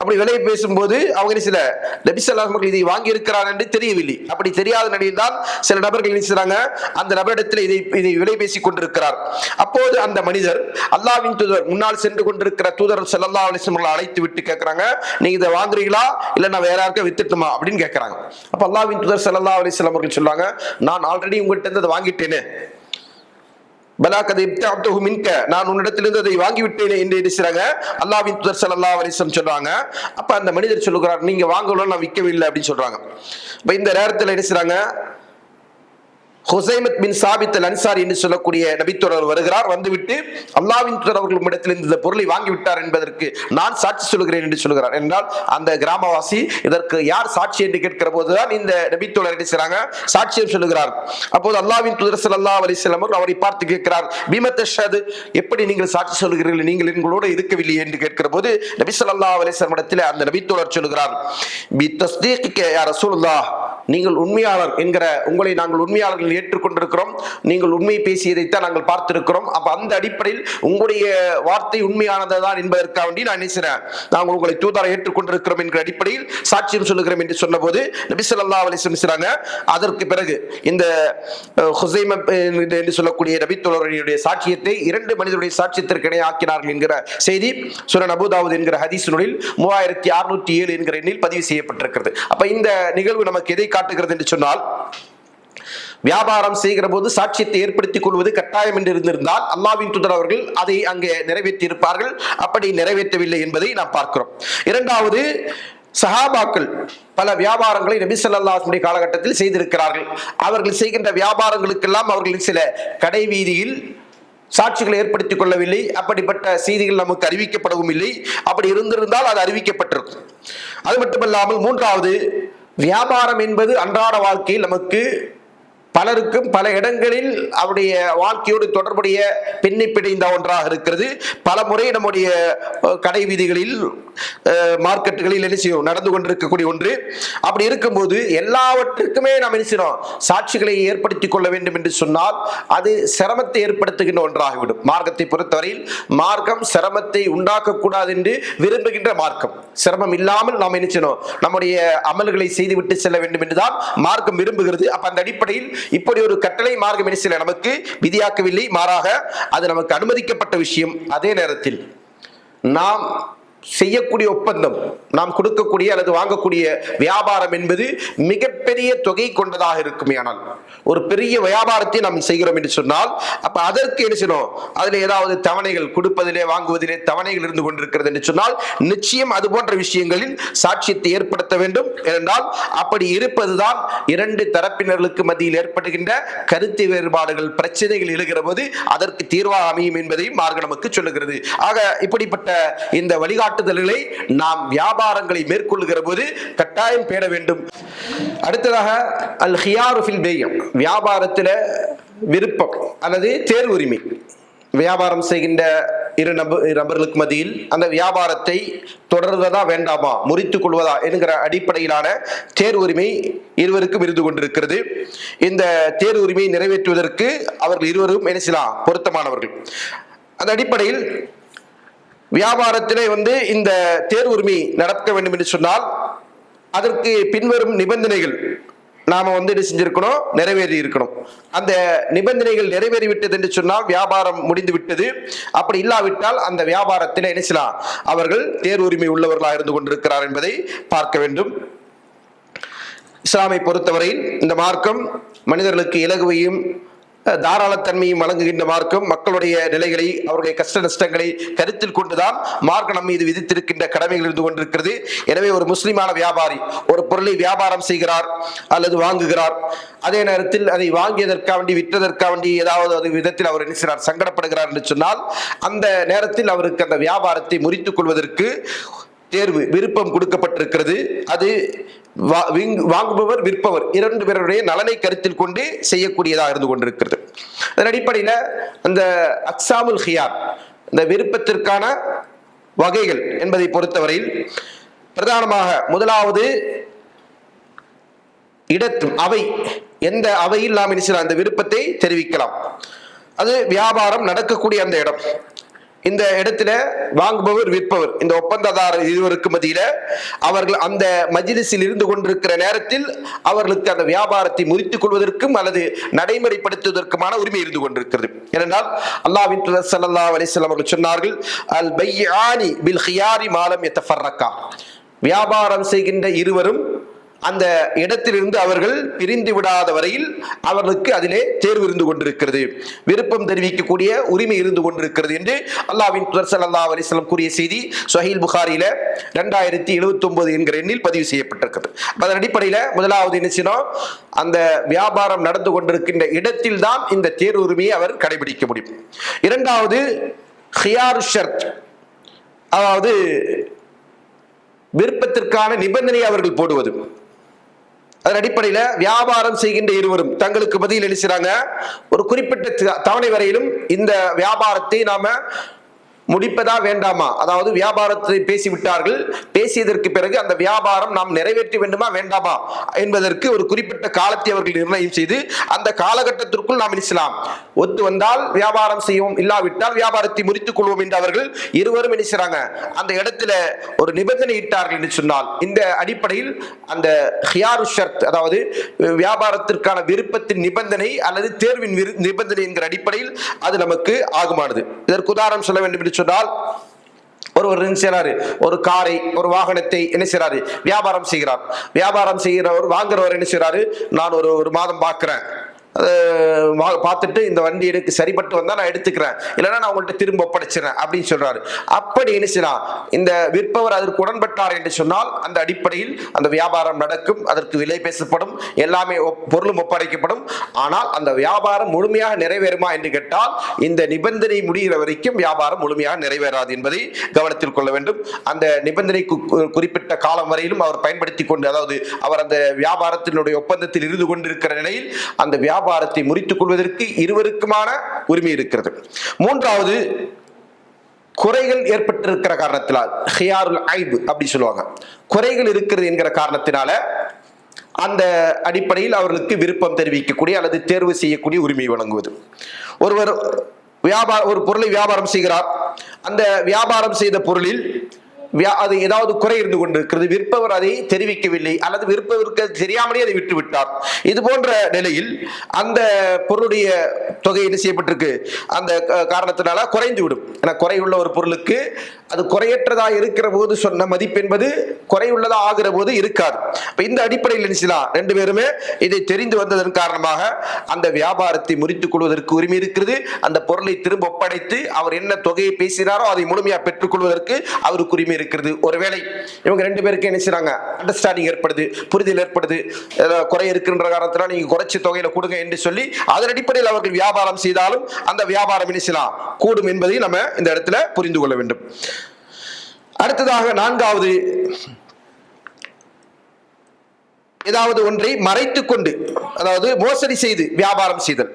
அப்படி விலை பேசும்போது அவங்க என்ன சில நபிசல்லா மக்கள் இதை வாங்கி இருக்கிறார் என்று தெரியவில்லை. அப்படி தெரியாத நிலையில் தான் சில நபர்கள் என்ன செய்யறாங்க அந்த நபரிடத்தில் இதை இதை விலை பேசி கொண்டிருக்கிறார். அப்போது அந்த மனிதர் அல்லாஹ்வின் தூதர் முன்னால் சென்று கொண்டிருக்கிற தூதர் செல்லல்லா அலைஹி அழைத்து விட்டு கேட்கிறாங்க நீங்க இதை வாங்குறீங்களா? இல்ல நான் வேற யாருக்கும் வித்துட்டுமா? அப்படின்னு கேட்கிறாங்க. அப்ப அல்லாவின் தூதர் செல்லல்லா அலிஸ்லாம் அவர்கள் சொல்லுவாங்க நான் ஆல்ரெடி உங்கள்கிட்ட இருந்து அதை வாங்கிட்டேனே. பலா கதை மின்க. நான் உன்னிடத்திலிருந்து அதை வாங்கி விட்டேன் என்று இருக்கிறாங்க அல்லாவின் துதர் சல்லா அலைஹி சொல்றாங்க. அப்ப அந்த மனிதர் சொல்லுகிறார் நீங்க வாங்கலாம் நான் விற்கவில்லை அப்படின்னு சொல்றாங்க. இப்ப இந்த நேரத்தில் என்ன செய்றாங்க? ஹுசைமத் பின் சாபித் அல் அன்சாரி என்று சொல்லக்கூடிய நபித்தோழர் வருகிறார். வந்துவிட்டு அல்லாவின் தூதர் அவர்கள் இடத்தில் இந்த பொருளை வாங்கிவிட்டார் என்பதற்கு நான் சாட்சி சொல்கிறேன் என்று சொல்கிறார் என்றால் அந்த கிராமவாசி இதற்கு யார் சாட்சி என்று கேட்கிற போதுதான் இந்த நபித்தோழர் என்ன செய்றாங்க? சாட்சியம் சொல்லுகிறார். அப்போது அல்லாவின் தூதர் சல்லா அலைஹி அவரை பார்த்து கேட்கிறார் பீமத் ஷஹது எப்படி நீங்கள் சாட்சி சொல்கிறீர்கள் நீங்கள் எங்களோடு இருக்கவில்லை என்று கேட்கிற போது நபி சல்லா அலைஹி இடத்தில் அந்த நபித்தோழர் சொல்லுகிறார் பி தஸ்தீக்கு யார் ரசூலுல்லாஹ்? நீங்கள் உண்மையாளர் என்கிற உங்களை நாங்கள் உண்மையாளர்கள் ஏற்றுக்கொண்டிருக்கிறோம். நீங்கள் உண்மையை பேசியதைத்தான் நாங்கள் பார்த்திருக்கிறோம். அப்ப அந்த அடிப்படையில் உங்களுடைய வார்த்தை உண்மையானதுதான் என்பதற்காக வேண்டி நான் நினைக்கிறேன். நாங்கள் உங்களை தூதரை ஏற்றுக்கொண்டிருக்கிறோம் என்கிற அடிப்படையில் சாட்சியம் சொல்லுகிறோம் என்று சொன்னபோது நபிசல் ஸல்லல்லாஹு அலைஹி அதற்கு பிறகு இந்த ஹுசைம என்று சொல்லக்கூடிய நபி சாட்சியத்தை இரண்டு மனிதருடைய சாட்சியத்திற்கு இணை ஆக்கினார்கள் என்கிற செய்தி சுரன் அபுதாவுத் என்கிற ஹதீஸ் நூலில் மூவாயிரத்தி அறுநூத்தி ஏழு என்கிற எண்ணில் பதிவு செய்யப்பட்டிருக்கிறது. அப்ப இந்த நிகழ்வு நமக்கு எதை காட்டுகிறது என்று சொன்னால் வியாபாரம் செய்கிற போது சாட்சியத்தை ஏற்படுத்திக் கொள்வது கட்டாயம் என்று இருந்திருந்தால் அல்லாவின் தூதர் அவர்கள் அதை அங்கே நிறைவேற்றி இருப்பார்கள் அப்படி நிறைவேற்றவில்லை என்பதை நாம் பார்க்கிறோம். இரண்டாவது சஹாபாக்கள் பல வியாபாரங்களை நபி காலகட்டத்தில் செய்திருக்கிறார்கள். அவர்கள் செய்கின்ற வியாபாரங்களுக்கெல்லாம் அவர்கள் சில கடை வீதியில் சாட்சிகளை ஏற்படுத்திக் கொள்ளவில்லை. அப்படிப்பட்ட செய்திகள் நமக்கு அறிவிக்கப்படவும் இல்லை. அப்படி இருந்திருந்தால் அது அறிவிக்கப்பட்டிருக்கும். அது மட்டுமல்லாமல் மூன்றாவது வியாபாரம் என்பது அன்றாட வாழ்க்கையில் நமக்கு பலருக்கும் பல இடங்களில் அவருடைய வாழ்க்கையோடு தொடர்புடைய பின்னி பிணைந்த ஒன்றாக இருக்கிறது. பல முறை நம்முடைய கடை வீதிகளில் மார்க்கெட்டுகளில் என்ன செய்யும் நடந்து கொண்டிருக்கக்கூடிய ஒன்று. அப்படி இருக்கும்போது எல்லாவற்றுக்குமே நாம் என்ன செய்யணும்? சாட்சிகளை ஏற்படுத்திக் கொள்ள வேண்டும் என்று சொன்னால் அது சிரமத்தை ஏற்படுத்துகின்ற ஒன்றாகிவிடும். மார்க்கத்தை பொறுத்தவரையில் மார்க்கம் சிரமத்தை உண்டாக்கக்கூடாது என்று விரும்புகின்ற மார்க்கம். சிரமம் இல்லாமல் நாம் என்ன செய்யணும்? நம்முடைய அமல்களை செய்துவிட்டு செல்ல வேண்டும் என்றுதான் மார்க்கம் விரும்புகிறது. அப்ப அந்த அடிப்படையில் இப்படி ஒரு கட்டளை மார்க்கம் என்ன நமக்கு விதியாக்கவில்லை மாறாக அது நமக்கு அனுமதிக்கப்பட்ட விஷயம் அதே நேரத்தில். நாம் செய்யக்கூடிய ஒப்பந்தம் நாம் கொடுக்கக்கூடிய அல்லது வாங்கக்கூடிய வியாபாரம் என்பது மிகப்பெரிய தொகை கொண்டதாக இருக்குமே ஆனால் ஒரு பெரிய வியாபாரத்தை நாம் செய்கிறோம் என்று சொன்னால் அப்ப அதற்கு என்ன செய்யணும்? அதுல ஏதாவது தவணைகள் கொடுப்பதிலே வாங்குவதிலே தவணைகள் இருந்து கொண்டிருக்கிறது என்று சொன்னால் நிச்சயம் அது போன்ற விஷயங்களில் சாட்சியத்தை ஏற்படுத்த வேண்டும். என்றால் அப்படி இருப்பதுதான் இரண்டு தரப்பினர்களுக்கு மத்தியில் ஏற்படுகின்ற கருத்து வேறுபாடுகள் பிரச்சனைகள் எழுகிற போது அதற்கு தீர்வாக அமையும் என்பதையும் மார்க்க நமக்கு சொல்லுகிறது. ஆக இப்படிப்பட்ட இந்த வழிகாட்டுதல்களை நாம் வியாபாரங்களை மேற்கொள்ளுகிற போது கட்டாயம் பேட வேண்டும். அடுத்ததாக அல் ஹியாரு ஃபில் பேயம் வியாபாரத்தில் விருப்பம் அல்லது தேர்வுரிமை. வியாபாரம் செய்கின்ற இரு நபர் நபர்களுக்கு மத்தியில் அந்த வியாபாரத்தை தொடர்வதா வேண்டாமா? முறித்துக் கொள்வதா? என்கிற அடிப்படையிலான தேர்வுரிமை இருவருக்கும் இருந்து கொண்டிருக்கிறது. இந்த தேர்வுரிமையை நிறைவேற்றுவதற்கு அவர்கள் இருவரும் என்ன செய்யலாம்? பொருத்தமானவர்கள். அந்த அடிப்படையில் வியாபாரத்திலே வந்து இந்த தேர்வுரிமை நடக்க வேண்டும் என்று சொன்னால் அதற்கு பின்வரும் நிபந்தனைகள் நாம வந்து என்ன செஞ்சிருக்கணும்? நிறைவேறி இருக்கணும். அந்த நிபந்தனைகள் நிறைவேறி விட்டது என்று சொன்னால் வியாபாரம் முடிந்து விட்டது. அப்படி இல்லாவிட்டால் அந்த வியாபாரத்தில் நினைச்சலாம் அவர்கள் தேர் உரிமை உள்ளவர்களாக இருந்து கொண்டிருக்கிறார் என்பதை பார்க்க வேண்டும். இஸ்லாமை பொறுத்தவரையில் இந்த மார்க்கம் மனிதர்களுக்கு இலகுவையும் தாராளத்தன்மையும் வழங்குகின்ற மார்க்கம் மக்களுடைய நிலைகளை அவருடைய கஷ்ட நஷ்டங்களை கருத்தில் கொண்டுதான் மார்க்க நம் மீது விதித்திருக்கின்ற கடமைகள் இருந்து கொண்டிருக்கிறது. எனவே ஒரு முஸ்லிமான வியாபாரி ஒரு பொருளை வியாபாரம் செய்கிறார் அல்லது வாங்குகிறார். அதே நேரத்தில் அதை வாங்கியதற்காக வேண்டி விற்றதற்காக வேண்டி ஏதாவது ஒரு விதத்தில் அவர் என்ன சங்கடப்படுகிறார் என்று சொன்னால் அந்த நேரத்தில் அவருக்கு அந்த வியாபாரத்தை முறித்துக் கொள்வதற்கு தேர்வு விருப்பம் கொடுக்கப்பட்டிருக்கிறது. அது வா- விங்- வாங்குபவர் விற்பவர் இரண்டு பேருடைய நலனை கருத்தில் கொண்டு செய்யக்கூடியதாக இருந்து கொண்டிருக்கிறது. அதன் அடிப்படையில் அந்த அக்சாமுல் ஹியார் இந்த விருப்பத்திற்கான வகைகள் என்பதை பொறுத்தவரையில் பிரதானமாக முதலாவது இடத்து அவை எந்த அவையில் நாம் என்ன செய்யலாம் அந்த விருப்பத்தை தெரிவிக்கலாம். அது வியாபாரம் நடக்கக்கூடிய அந்த இடம். இந்த இடத்துல வாங்குபவர் விற்பவர். இந்த ஒப்பந்ததாரர் இருவருக்கு மத்தியில அவர்கள் அந்த மஜ்லிஸில் இருந்து கொண்டிருக்கிற நேரத்தில் அவர்களுக்கு அந்த வியாபாரத்தை முறித்துக் கொள்வதற்கும் அல்லது நடைமுறைப்படுத்துவதற்குமான உரிமை இருந்து கொண்டிருக்கிறது. ஏனென்றால் அல்லாவின் சல்லா ஸல்லல்லாஹு அவர்கள் சொன்னார்கள் அல் பையானி பில் ஹியாரி மாலம் எத்த வியாபாரம் செய்கின்ற இருவரும் அந்த இடத்திலிருந்து அவர்கள் பிரிந்து விடாத வரையில் அவர்களுக்கு அதிலே தேர்வு இருந்து கொண்டிருக்கிறது. விருப்பம் தெரிவிக்கக்கூடிய உரிமை இருந்து கொண்டிருக்கிறது என்று அல்லாஹ்வின் தூதர் ஸல்லல்லாஹு அலைஹி கூறிய செய்தி சொஹீல் புகாரியில ரெண்டாயிரத்தி எழுபத்தி ஒன்பது என்கிற எண்ணில் பதிவு செய்யப்பட்டிருக்கிறது. அதன் அடிப்படையில் முதலாவது என்ன செய்யணும்? அந்த வியாபாரம் நடந்து கொண்டிருக்கின்ற இடத்தில் தான் இந்த தேர்வு உரிமையை அவர் கடைபிடிக்க முடியும். இரண்டாவது ஹியாரு ஷர்த். அதாவது விருப்பத்திற்கான நிபந்தனை அவர்கள் போடுவது. அதன் அடிப்படையில் வியாபாரம் செய்கின்ற இருவரும் தங்களுக்கு பதில் எழுச்சுறாங்க ஒரு குறிப்பிட்ட த- தவணை வரையிலும் இந்த வியாபாரத்தை நாம முடிப்பதா வேண்டாமா? அதாவது வியாபாரத்தை பேசிவிட்டார்கள். பேசியதற்கு பிறகு அந்த வியாபாரம் நாம் நிறைவேற்ற வேண்டுமா வேண்டாமா? என்பதற்கு ஒரு குறிப்பிட்ட காலத்தை அவர்கள் நிர்ணயம் செய்து அந்த காலகட்டத்திற்குள் நாம் இனிசலாம் ஒத்து வந்தால் வியாபாரம் செய்வோம் இல்லாவிட்டால் வியாபாரத்தை முடித்துக் கொள்வோம் என்று அவர்கள் இருவரும் இணைச்சாங்க அந்த இடத்துல ஒரு நிபந்தனை இட்டார்கள் என்று சொன்னால் இந்த அடிப்படையில் அந்த ஹியாரு ஷர்த் அதாவது வியாபாரத்திற்கான விருப்பத்தின் நிபந்தனை அல்லது தேர்வின் விரு- நிபந்தனை என்கிற அடிப்படையில் அது நமக்கு ஆகுமானது. இதற்கு உதாரணம் சொல்ல வேண்டும் என்று சொன்னால் ஒருவர் என்ன செய்யறாரு ஒரு காரை ஒரு வாகனத்தை என்ன செய்றாரு வியாபாரம் செய்கிறார். வியாபாரம் செய்கிறவர் வாங்குறவர் என்ன செய்யறாரு நான் ஒரு ஒரு மாதம் பார்க்கிறேன். பார்த்துட்டு இந்த வண்டி எனக்கு சரிப்பட்டு வந்தா நான் எடுத்துக்கிறேன். இல்லைன்னா நான் உங்கள்கிட்ட திரும்ப ஒப்படைச்சிடறேன் அப்படின்னு சொல்றாரு. அப்படி என்ன செய்யலாம்? இந்த விற்பவர் அதற்கு உடன்பட்டார் என்று சொன்னால் அந்த அடிப்படையில் அந்த வியாபாரம் நடக்கும் அதற்கு விலை பேசப்படும் எல்லாமே பொருளும் ஒப்படைக்கப்படும். ஆனால் அந்த வியாபாரம் முழுமையாக நிறைவேறுமா என்று கேட்டால் இந்த நிபந்தனை முடிகிற வரைக்கும் வியாபாரம் முழுமையாக நிறைவேறாது என்பதை கவனத்தில் கொள்ள வேண்டும். அந்த நிபந்தனை குறிப்பிட்ட காலம் வரையிலும் அவர் பயன்படுத்தி கொண்டு அதாவது அவர் அந்த வியாபாரத்தினுடைய ஒப்பந்தத்தில் இருந்து கொண்டிருக்கிற நிலையில் அந்த வியாபாரத்தை முறித்துக் கொள்வதற்கு இருவருக்குமான உரிமை இருக்கிறது. மூன்றாவது குறைகள் ஏற்பட்டிருக்கிற காரணத்தினால் ஹியாருல் ஐபு அப்படி சொல்லுவாங்க. குறைகள் இருக்கிறது என்கிற காரணத்தினால அந்த அடிப்படையில் அவர்களுக்கு விருப்பம் தெரிவிக்கக்கூடிய அல்லது தேர்வு செய்யக்கூடிய உரிமை வழங்குவது. ஒருவர் வியாபார ஒரு பொருளை வியாபாரம் செய்கிறார். அந்த வியாபாரம் செய்த பொருளில் அது ஏதாவது குறை இருந்து கொண்டிருக்கிறது விற்பவர் அதை தெரிவிக்கவில்லை அல்லது விற்பவருக்கு தெரியாமலே அதை விட்டுவிட்டார். இது போன்ற நிலையில் அந்த பொருளுடைய தொகை என்ன செய்யப்பட்டிருக்கு? அந்த காரணத்தினால குறைந்து விடும் ஏன்னா குறையுள்ள ஒரு பொருளுக்கு அது குறையற்றதா இருக்கிற போது சொன்ன மதிப்பு என்பது குறையுள்ளதா ஆகிற போது இருக்காது. இப்போ இந்த அடிப்படையில் என்ன செய்யலாம்? ரெண்டு பேருமே இதை தெரிந்து வந்ததன் காரணமாக அந்த வியாபாரத்தை முறித்துக் கொள்வதற்கு உரிமை இருக்கிறது. அந்த பொருளை திரும்ப ஒப்படைத்து அவர் என்ன தொகையை பேசினாரோ அதை முழுமையாக பெற்றுக்கொள்வதற்கு அவருக்கு உரிமை இருக்கிறது. ஒருவேளை இவங்க ரெண்டு பேருக்கு என்ன செய்றாங்க? அண்டர்ஸ்டாண்டிங் ஏற்படுது புரிதல் ஏற்படுது. குறை இருக்கின்ற காரணத்தினால் நீங்க குறைச்சி தொகையில கொடுங்க என்று சொல்லி அதன் அடிப்படையில் அவர்கள் வியாபாரம் செய்தாலும் அந்த வியாபாரம் என்ன செய்யலாம்? கூடும் என்பதை நம்ம இந்த இடத்துல புரிந்து கொள்ள வேண்டும். அடுத்ததாக நான்காவது ஏதாவது ஒன்றை மறைத்து கொண்டு அதாவது மோசடி செய்து வியாபாரம் செய்தல்.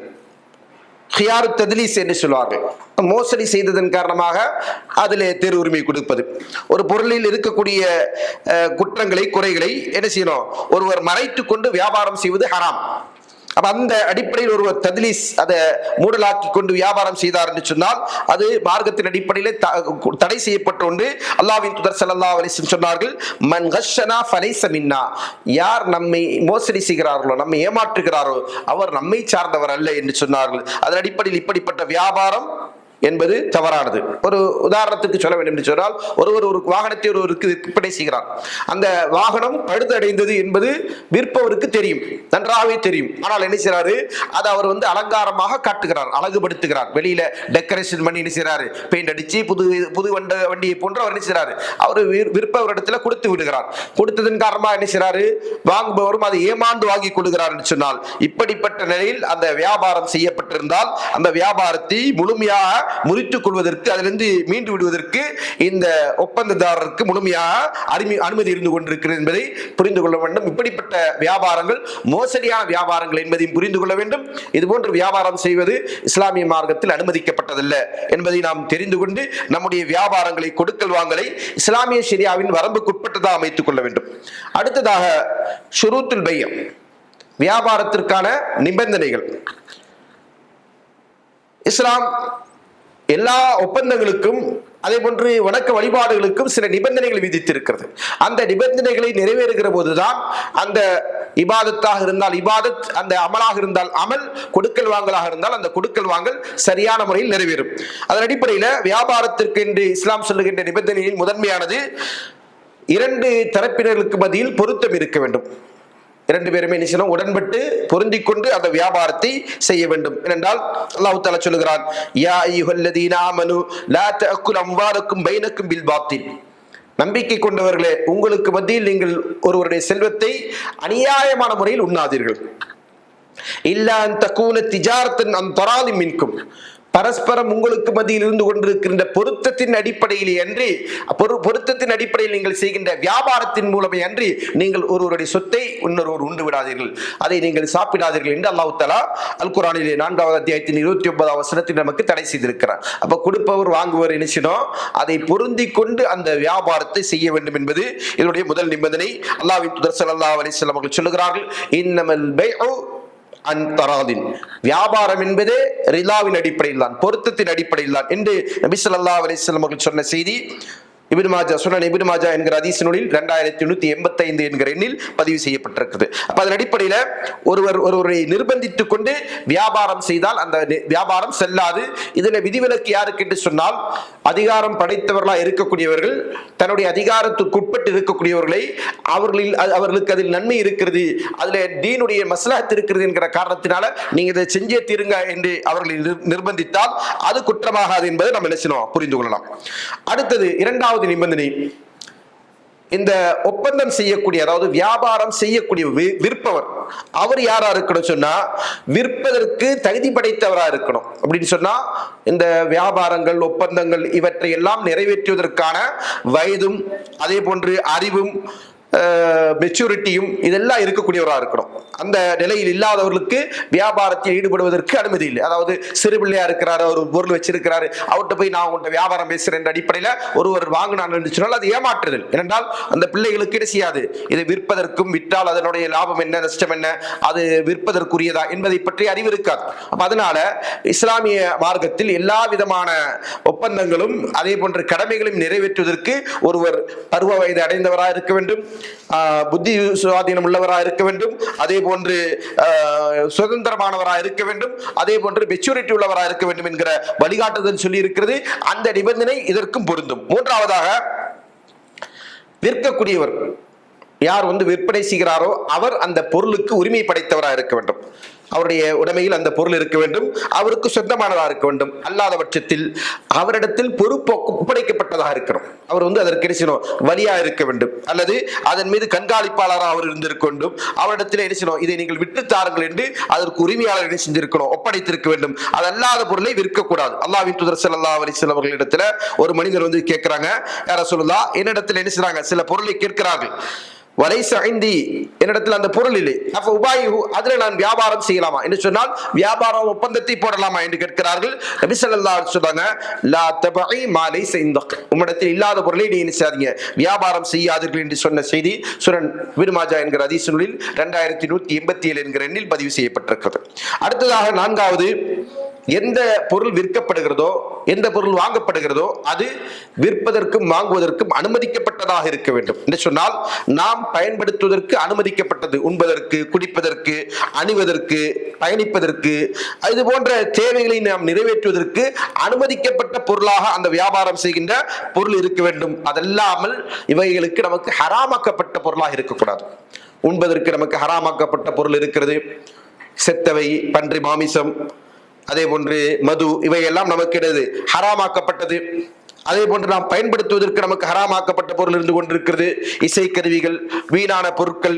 ஹியாரு தத்லீஸ் என்று சொல்வார்கள் மோசடி செய்ததன் காரணமாக அதில் தெரு உரிமை கொடுப்பது. ஒரு பொருளில் இருக்கக்கூடிய குற்றங்களை குறைகளை என்ன செய்யணும்? ஒருவர் மறைத்து கொண்டு வியாபாரம் செய்வது ஹராம். அப்ப அந்த அடிப்படையில் ஒருவர் தத்லீஸ் அதை மூடலாக்கி கொண்டு வியாபாரம் செய்தார் என்று சொன்னால் அது மார்க்கத்தின் அடிப்படையிலே த- தடை செய்யப்பட்ட ஒன்று. அல்லாவின் துதர் சல்லா அலைஹி சொன்னார்கள் மன் ஹஷனா ஃபலைச மின்னா. யார் நம்மை மோசடி செய்கிறார்களோ நம்மை ஏமாற்றுகிறாரோ அவர் நம்மை சார்ந்தவர் அல்ல என்று சொன்னார்கள். அதன் அடிப்படையில் இப்படிப்பட்ட வியாபாரம் என்பது தவறானது. ஒரு உதாரணத்துக்கு சொல்ல வேண்டும் என்று சொன்னால் ஒருவர் ஒரு வாகனத்தை ஒருவருக்கு விற்பனை செய்கிறார் அந்த வாகனம் பழுதடைந்தது என்பது விற்பவருக்கு தெரியும். நன்றாகவே தெரியும். ஆனால் என்ன செய்றாரு? அதை அவர் வந்து அலங்காரமாக காட்டுகிறார் அழகுபடுத்துகிறார். வெளியில டெக்கரேஷன் பண்ணி என்ன செய்றாரு? பெயிண்ட் அடிச்சு புது புது வண்ட வண்டியை போன்று அவர் என்ன செய்றாரு? அவர் விற்பவரிடத்துல கொடுத்து விடுகிறார். கொடுத்ததன் காரணமாக என்ன செய்கிறாரு வாங்குபவரும் அதை ஏமாந்து வாங்கி கொள்கிறார் என்று சொன்னால் இப்படிப்பட்ட நிலையில் அந்த வியாபாரம் செய்யப்பட்டிருந்தால் அந்த வியாபாரத்தை முழுமையாக முறித்துக் கொள்வதற்கு அதிலிருந்து மீண்டு விடுவதற்கு இந்த ஒப்பந்ததாரருக்கு முழுமையாக அருமி அனுமதி இருந்து கொண்டிருக்கிறது என்பதை புரிந்து கொள்ள வேண்டும். இப்படிப்பட்ட வியாபாரங்கள் மோசடியான வியாபாரங்கள் என்பதையும் புரிந்து கொள்ள வேண்டும். இதுபோன்று வியாபாரம் செய்வது இஸ்லாமிய மார்க்கத்தில் அனுமதிக்கப்பட்டதல்ல என்பதை நாம் தெரிந்து கொண்டு நம்முடைய வியாபாரங்களை கொடுக்கல் வாங்கலை இஸ்லாமிய ஷரியாவின் வரம்புக்குட்பட்டதாக அமைத்துக் கொள்ள வேண்டும். அடுத்ததாக ஷுரூத்துல் பையம் வியாபாரத்திற்கான நிபந்தனைகள். இஸ்லாம் எல்லா ஒப்பந்தங்களுக்கும் அதே போன்று வணக்க வழிபாடுகளுக்கும் சில நிபந்தனைகள் விதித்திருக்கிறது. அந்த நிபந்தனைகளை நிறைவேறுகிற போதுதான் அந்த இபாதத்தாக இருந்தால் இபாதத் அந்த அமலாக இருந்தால் அமல் கொடுக்கல் வாங்கலாக இருந்தால் அந்த கொடுக்கல் வாங்கல் சரியான முறையில் நிறைவேறும். அதன் அடிப்படையில் வியாபாரத்திற்கு என்று இஸ்லாம் சொல்லுகின்ற நிபந்தனையின் முதன்மையானது இரண்டு தரப்பினர்களுக்கு மத்தியில் பொருத்தம் இருக்க வேண்டும். இரண்டு பேருமே நிச்சயம் உடன்பட்டு பொருந்தி கொண்டு அந்த வியாபாரத்தை செய்ய வேண்டும். ஏனென்றால் அல்லாஹு தஆலா சொல்லுகிறான் யா அய்யுஹல்லதீன ஆமனு லா தஅக்குல் அம்வாலக்கும் பைனக்கும் பில் பாத்தில். நம்பிக்கை கொண்டவர்களே உங்களுக்கு மத்தியில் நீங்கள் ஒருவருடைய செல்வத்தை அநியாயமான முறையில் உண்ணாதீர்கள். இல்லா அந்த கூன திஜாரத்தின் அந்த தராதி மின்கும். பரஸ்பரம் உங்களுக்கு மத்தியில் இருந்து கொண்டிருக்கின்ற பொருத்தத்தின் அடிப்படையிலே அன்றி பொரு பொருத்தத்தின் அடிப்படையில் நீங்கள் செய்கின்ற வியாபாரத்தின் மூலமே அன்றி நீங்கள் ஒருவருடைய சொத்தை இன்னொருவர் உண்டு விடாதீர்கள். அதை நீங்கள் சாப்பிடாதீர்கள் என்று அல்லாஹ் தலா அல் குரானிலே நான்காவது அத்தியாயத்தின் இருபத்தி ஒன்பதாம் வசனத்தில் நமக்கு தடை செய்திருக்கிறார். அப்ப கொடுப்பவர் வாங்குவர் நினைச்சினோ அதை பொருந்தி கொண்டு அந்த வியாபாரத்தை செய்ய வேண்டும் என்பது இதனுடைய முதல் நிபந்தனை. அல்லாஹ்வின் துதர் சல்லா அலிஸ்லாம் அவர்கள் சொல்லுகிறார்கள் இன்னமல் பை அந்தராதின் வியாபாரம் என்பதே ரிலாவின் அடிப்படையில் தான் பொருத்தத்தின் அடிப்படையில் தான் என்று நபிசல்லா ஸல்லல்லாஹு அவர்கள் சொன்ன செய்தி. இபின் மாஜா சுனன் இபின் மாஜா என்கிற அதிச நூலில் ரெண்டாயிரத்தி நூத்தி எண்பத்தைந்து என்கிற எண்ணில் பதிவு செய்யப்பட்டிருக்கிறது அப்ப அதன் அடிப்படையில் ஒருவர் ஒருவரை நிர்பந்தித்துக் கொண்டு வியாபாரம் செய்தால் அந்த வியாபாரம் செல்லாது. இதுல விதிவிலக்கு யாருக்கு என்று சொன்னால் அதிகாரம் படைத்தவர்களா இருக்கக்கூடியவர்கள் தன்னுடைய அதிகாரத்துக்கு உட்பட்டு இருக்கக்கூடியவர்களை அவர்களில் அவர்களுக்கு அதில் நன்மை இருக்கிறது அதுல தீனுடைய மஸ்லஹத் இருக்கிறது என்கிற காரணத்தினால நீங்க இதை செஞ்சே தீருங்க என்று அவர்களை நிர்பந்தித்தால் அது குற்றமாகாது என்பதை நம்ம என்ன செய்யணும்? புரிந்து கொள்ளலாம். அடுத்தது இரண்டாவது நிபந்தனை இந்த ஒப்பந்தம் செய்யக்கூடிய அதாவது வியாபாரம் செய்யக்கூடிய விற்பவர் அவர் யாரா இருக்கணும் சொன்னா விற்பதற்கு தகுதி படைத்தவரா இருக்கணும். அப்படின்னு சொன்னா இந்த வியாபாரங்கள் ஒப்பந்தங்கள் இவற்றை எல்லாம் நிறைவேற்றுவதற்கான வயதும் அதே போன்று அறிவும் மெச்சூரிட்டியும் இதெல்லாம் இருக்கக்கூடியவராக இருக்கணும். அந்த நிலையில் இல்லாதவர்களுக்கு வியாபாரத்தில் ஈடுபடுவதற்கு அனுமதி இல்லை. அதாவது சிறு பிள்ளையா இருக்கிறாரு ஒரு பொருள் வச்சிருக்கிறாரு அவர்கிட்ட போய் நான் உங்கள்கிட்ட வியாபாரம் பேசுறேன் என்ற அடிப்படையில் ஒருவர் வாங்கினான்னு சொன்னால் அது ஏமாற்றுதல். ஏனென்றால் அந்த பிள்ளைகளுக்கு என்ன செய்யாது? இதை விற்பதற்கும் விற்றால் அதனுடைய லாபம் என்ன நஷ்டம் என்ன? அது விற்பதற்குரியதா என்பதை பற்றி அறிவு இருக்காது. அதனால இஸ்லாமிய மார்க்கத்தில் எல்லா விதமான ஒப்பந்தங்களும் அதே போன்ற கடமைகளையும் நிறைவேற்றுவதற்கு ஒருவர் பருவ வயது அடைந்தவராக இருக்க வேண்டும். புத்தி சுவாதீனம் உள்ளவராக இருக்க வேண்டும். அதே போன்று சுதந்திரமானவராக இருக்க வேண்டும். அதே போன்று மெச்சூரிட்டி உள்ளவராக இருக்க வேண்டும் என்கிற வழிகாட்டுதல் சொல்லி இருக்கிறது அந்த நிபந்தனை இதற்கும் பொருந்தும். மூன்றாவதாக விற்கக்கூடியவர் யார் வந்து விற்பனை செய்கிறாரோ அவர் அந்த பொருளுக்கு உரிமை படைத்தவராக இருக்க வேண்டும். அவருடைய உடைமையில் அந்த பொருள் இருக்க வேண்டும். அவருக்கு சொந்தமானதாக இருக்க வேண்டும். அல்லாத பட்சத்தில் அவரிடத்தில் பொறுப்பு ஒப்படைக்கப்பட்டதாக இருக்கணும். அவர் வந்து அதற்கு என்ன வழியாக இருக்க வேண்டும். அல்லது அதன் மீது கண்காணிப்பாளராக அவர் இருந்திருக்க வேண்டும். அவரிடத்தில் என்ன செய்யணும்? இதை நீங்கள் விட்டு தாருங்கள் என்று அதற்கு உரிமையாளர் என்ன செஞ்சிருக்கணும்? ஒப்படைத்திருக்க வேண்டும். அது அல்லாத பொருளை விற்கக்கூடாது. அல்லாஹ்வின் தூதர் ஸல்லல்லாஹு அலைஹி வரிசல் அவர்களிடத்துல ஒரு மனிதர் வந்து கேட்கிறாங்க யார சொல்லுதா என்னிடத்தில் என்ன செய்றாங்க? சில பொருளை கேட்கிறார்கள். வலைச ஐந்தி என்னிடத்தில் அந்த பொருள் இல்லை. அப்ப உபாயு அதுல நான் வியாபாரம் செய்யலாமா? என்று சொன்னால் வியாபாரம் ஒப்பந்தத்தை போடலாமா? என்று கேட்கிறார்கள். நபி சொல்லா அலைஹி சொன்னாங்க லா தபை மாலை உம்மிடத்தில் இல்லாத பொருளை நீ என்ன செய்யாதீங்க வியாபாரம் செய்யாதீர்கள் என்று சொன்ன செய்தி சுரன் விருமாஜா என்கிற ஹதீஸ் நூலில் ரெண்டாயிரத்தி நூத்தி எண்பத்தி ஏழு என்கிற எண்ணில் பதிவு செய்யப்பட்டிருக்கிறது. அடுத்ததாக நான்காவது எந்த பொருள் விற்கப்படுகிறதோ எந்த பொருள் வாங்கப்படுகிறதோ அது விற்பதற்கும் வாங்குவதற்கும் அனுமதிக்கப்பட்டதாக இருக்க வேண்டும். என்று சொன்னால் நாம் பயன்படுத்துவதற்கு அனுமதிக்கப்பட்டது. உண்பதற்கு குடிப்பதற்கு அணிவதற்கு பயணிப்பதற்கு இது போன்ற தேவைகளை நாம் நிறைவேற்றுவதற்கு அனுமதிக்கப்பட்ட பொருளாக அந்த வியாபாரம் செய்கின்ற பொருள் இருக்க வேண்டும். அதல்லாமல் இவைகளுக்கு நமக்கு ஹராமாக்கப்பட்ட பொருளாக இருக்கக்கூடாது. உண்பதற்கு நமக்கு ஹராமாக்கப்பட்ட பொருள் இருக்கிறது. செத்தவை பன்றி மாமிசம் அதே போன்று மது இவையெல்லாம் நமக்கு இடது ஹராமாக்கப்பட்டது. அதே போன்று நாம் பயன்படுத்துவதற்கு நமக்கு ஹராமாக்கப்பட்ட பொருள் இருந்து கொண்டிருக்கிறது. இசைக்கருவிகள் வீணான பொருட்கள்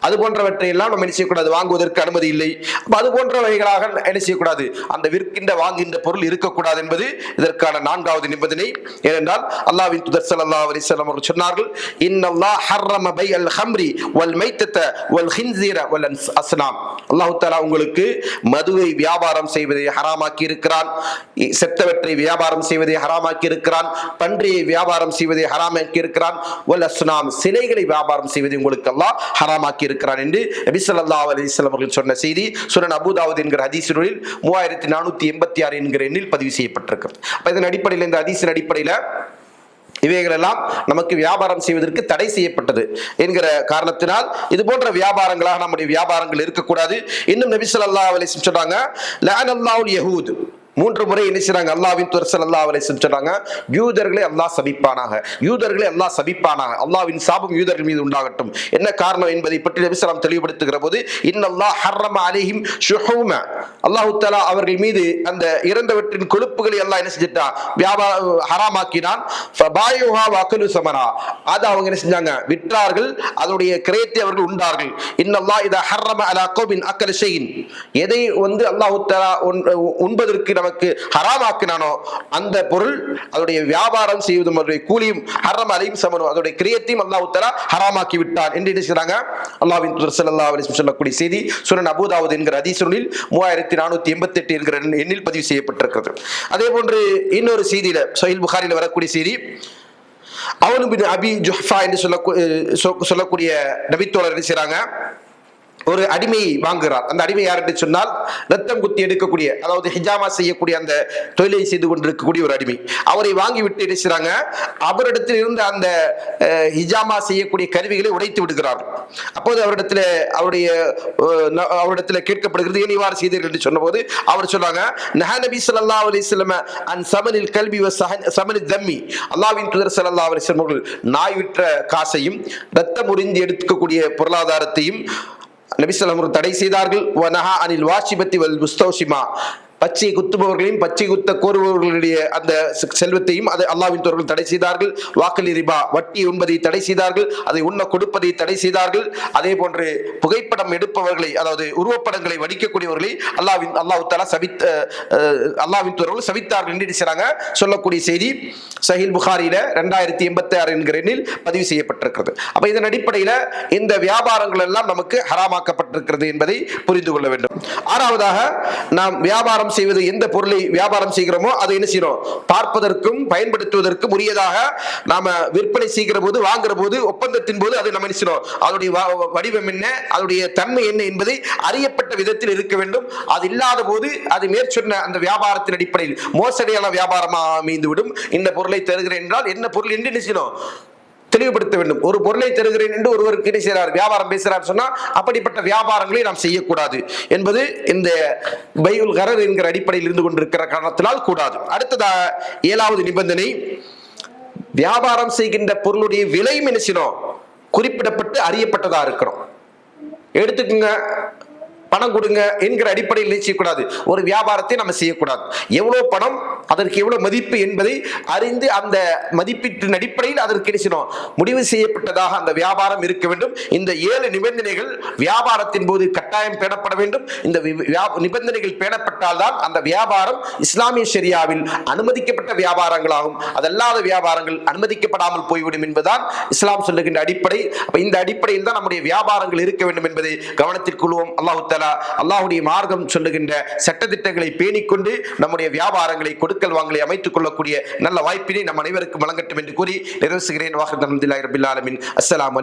அது போன்றவற்றை எல்லாம் நம்ம என்ன செய்யக்கூடாது? வாங்குவதற்கு அனுமதி இல்லை. அது அது போன்றவைகளாக என்ன செய்யக்கூடாது? அந்த விற்கின்ற வாங்குகின்ற பொருள் இருக்கக்கூடாது என்பது இதற்கான நான்காவது நிபந்தனை. ஏனென்றால் அல்லாவின் துதர் ஸல்லல்லாஹு அலைஹி அவர்கள் சொன்னார்கள் இன்னல்லாஹ் ஹர்ரம பை அல் ஹம்ரி வல் மைத்தத்த வல் ஹின்சீர வல் அன்ஸ்- அஸ்னாம் அல்லாஹ் தஆலா உங்களுக்கு மதுவை வியாபாரம் செய்வதை ஹராமாக்கி இருக்கிறான் செத்தவற்றை வியாபாரம் செய்வதை ஹராமாக்கி இருக்கிறான் பன்றியை வியாபாரம் செய்வதை ஹராமாக்கி இருக்கிறான் சிலைகளை வியாபாரம் செய்வதை உங்களுக்கு அல்லாஹ் ஹராமாக்கி இருக்கிறான் என்று நபிசல்லா அலிஸ்லாம் அவர்கள் சொன்ன செய்தி. சுரன் அபூதாவத் என்கிற ஹதீஸ் நூலில் மூவாயிரத்தி நானூத்தி எண்பத்தி ஆறு என்கிற எண்ணில் பதிவு செய்யப்பட்டிருக்கிறது. அப்ப இதன் அடிப்படையில் இந்த ஹதீஸின் அடிப்படையில் இவைகளெல்லாம் நமக்கு வியாபாரம் செய்வதற்கு தடை செய்யப்பட்டது என்கிற காரணத்தினால் இது போன்ற வியாபாரங்களாக நம்முடைய வியாபாரங்கள் இருக்கக்கூடாது. இன்னும் நபி ஸல்லல்லாஹு சொல்றாங்க சொன்னாங்க யஹூத். மூன்று முறை என்ன அல்லாவின் துரசல் அல்லா அவரை அலைஹி யூதர்களை அல்லாஹ் சபிப்பானாக. யூதர்களை அல்லாஹ் சபிப்பானாக. அல்லாவின் சாபம் யூதர்கள் மீது உண்டாகட்டும். என்ன காரணம் என்பதை பற்றி நபிசலாம் தெளிவுபடுத்துகிற போது இன்னல்லாஹ் ஹர்ரம அலிஹிம் ஷுஹூம. அல்லாஹ் தலா அவர்கள் மீது அந்த இறந்தவற்றின் கொழுப்புகளை எல்லாம் என்ன செஞ்சிட்டான் வியாபார ஹராமாக்கினான். அக்கலு சமரா. அது அவங்க என்ன செஞ்சாங்க? விற்றார்கள். அதனுடைய கிரயத்தை அவர்கள் உண்டார்கள். இன்னல்லா இதா ஹர்ரம அலா கோபின் அக்கல் எதை வந்து அல்லாஹ் தலா உண்- உண்பதற்கு நமக்கு ஹராமாக்கினானோ அந்த பொருள் அதனுடைய வியாபாரம் செய்வதும் அதனுடைய கூலியும் ஹரம் அலையும் சமனும் அதனுடைய கிரியத்தையும் அல்லாஹ் தஆலா ஹராமாக்கி விட்டான் என்று என்ன செய்றாங்க? அல்லாஹ்வின் தூதர் ஸல்லல்லாஹு சொல்லக்கூடிய செய்தி சுனன் அபூதாவது என்கிற ஹதீஸுனில் மூவாயிரத்தி நானூத்தி எண்பத்தி எட்டு என்கிற எண்ணில் பதிவு செய்யப்பட்டிருக்கிறது. அதே போன்று இன்னொரு செய்தியில சஹீல் புகாரில் வரக்கூடிய செய்தி அவனு பின் அபி ஜுஹா என்று சொல்ல சொல்லக்கூடிய நபித்தோழர் என்ன செய்றாங்க? ஒரு அடிமையை வாங்குகிறார். அந்த அடிமை யார் என்று சொன்னால் ரத்தம் குத்தி எடுக்கக்கூடிய அதாவது ஹிஜாமா செய்யக்கூடிய அந்த தொழிலை செய்து கொண்டிருக்கக்கூடிய ஒரு அடிமை. அவரை வாங்கி விட்டு என்ன அவரிடத்தில் இருந்த அந்த ஹிஜாமா செய்யக்கூடிய கருவிகளை உடைத்து விடுகிறார். அப்போது அவரிடத்தில் அவருடைய அவரிடத்தில் கேட்கப்படுகிறது ஏன் இவ்வாறு செய்தீர்கள்? என்று சொன்னபோது அவர் சொன்னாங்க நஹநபி சல்லா அலிஸ்லம அன் சமனில் கல்வி வ சமனில் தம்மி. அல்லாவின் தூதர் சல்லா அலிஸ்லம் அவர்கள் நாய் விற்ற காசையும் ரத்தம் உறிந்து எடுக்கக்கூடிய பொருளாதாரத்தையும் நபிசல்லாம் தடை செய்தார்கள். வனஹா அனில் வாஷிபத்தி வல் முஸ்தௌஷிமா. பச்சை குத்துபவர்களையும் பச்சை குத்த கோருபவர்களுடைய அந்த செல்வத்தையும் அதை அல்லாவின் தோர்கள் தடை செய்தார்கள். வாக்கலி ரிபா வட்டி உண்பதை தடை செய்தார்கள். அதை உண்ண கொடுப்பதை தடை செய்தார்கள். அதே போன்று புகைப்படம் எடுப்பவர்களை அதாவது உருவப்படங்களை வடிக்கக்கூடியவர்களை அல்லாவின் அல்லாஹ் தலா சவித்த அல்லாவின் தோர்கள் சவித்தார்கள் என்று சொல்லக்கூடிய செய்தி சஹில் புகாரியில ரெண்டாயிரத்தி எண்பத்தி ஆறு என்கிற எண்ணில் பதிவு செய்யப்பட்டிருக்கிறது. அப்ப இதன் அடிப்படையில இந்த வியாபாரங்கள் எல்லாம் நமக்கு ஹராமாக்கப்பட்டிருக்கிறது என்பதை புரிந்து கொள்ள வேண்டும். ஆறாவதாக நாம் வியாபாரம் செய்வது எந்த பொருளை வியாபாரம் செய்கிறோமோ அதை என்ன செய்யறோம்? பார்ப்பதற்கும் பயன்படுத்துவதற்கும் உரியதாக நாம விற்பனை செய்கிற போது வாங்குற போது ஒப்பந்தத்தின் போது அதை நம்ம என்ன செய்யறோம்? அதனுடைய வடிவம் என்ன? அதனுடைய தன்மை என்ன என்பதை அறியப்பட்ட விதத்தில் இருக்க வேண்டும். அது இல்லாத போது அது மேற்சொன்ன அந்த வியாபாரத்தின் அடிப்படையில் மோசடியான வியாபாரமாக அமைந்துவிடும். இந்த பொருளை தருகிறேன் என்றால் என்ன பொருள் என்று என்ன செய்யணும் தெளிவுபடுத்த வேண்டும். ஒரு பொருளை தருகிறேன் என்று ஒருவருக்கு என்ன செய்கிறார் வியாபாரம் பேசுகிறார் சொன்னால் அப்படிப்பட்ட வியாபாரங்களை நாம் செய்யக்கூடாது என்பது இந்த பையுல் கரர் என்கிற அடிப்படையில் இருந்து கொண்டிருக்கிற காரணத்தினால் கூடாது. அடுத்ததாக ஏழாவது நிபந்தனை வியாபாரம் செய்கின்ற பொருளுடைய விலையும் என்ன செய்யணும்? குறிப்பிடப்பட்டு அறியப்பட்டதா இருக்கிறோம் எடுத்துக்கோங்க பணம் கொடுங்க என்கிற அடிப்படையில் நிச்சயக்கூடாது செய்யக்கூடாது. ஒரு வியாபாரத்தை நம்ம செய்யக்கூடாது. எவ்வளவு பணம் அதற்கு எவ்வளவு மதிப்பு என்பதை அறிந்து அந்த மதிப்பீட்டின் அடிப்படையில் அதற்கு என்ன முடிவு செய்யப்பட்டதாக அந்த வியாபாரம் இருக்க வேண்டும். இந்த ஏழு நிபந்தனைகள் வியாபாரத்தின் போது கட்டாயம் பேணப்பட வேண்டும். இந்த வி- வியா- நிபந்தனைகள் பேணப்பட்டால்தான் அந்த வியாபாரம் இஸ்லாமிய ஷெரியாவில் அனுமதிக்கப்பட்ட வியாபாரங்களாகும். அதல்லாத வியாபாரங்கள் அனுமதிக்கப்படாமல் போய்விடும் என்பதுதான் இஸ்லாம் சொல்லுகின்ற அடிப்படை. இந்த அடிப்படையில் தான் நம்முடைய வியாபாரங்கள் இருக்க வேண்டும் என்பதை கவனத்தில் கொள்வோம். அல்லாஹு தஆலா அல்லாஹுடைய மார்க்கம் சொல்லுகின்ற சட்டத்திட்டங்களை பேணிக்கொண்டு நம்முடைய வியாபாரங்களை கொடுக்கல் வாங்கலை அமைத்துக் கொள்ளக்கூடிய நல்ல வாய்ப்பினை நம் அனைவருக்கும் வழங்கட்டும் என்று கூறி நிறைவு செய்கிறேன். வாஹர் அல்ஹம்துலில்லாஹி ரபில் ஆலமீன். அஸ்ஸலாமு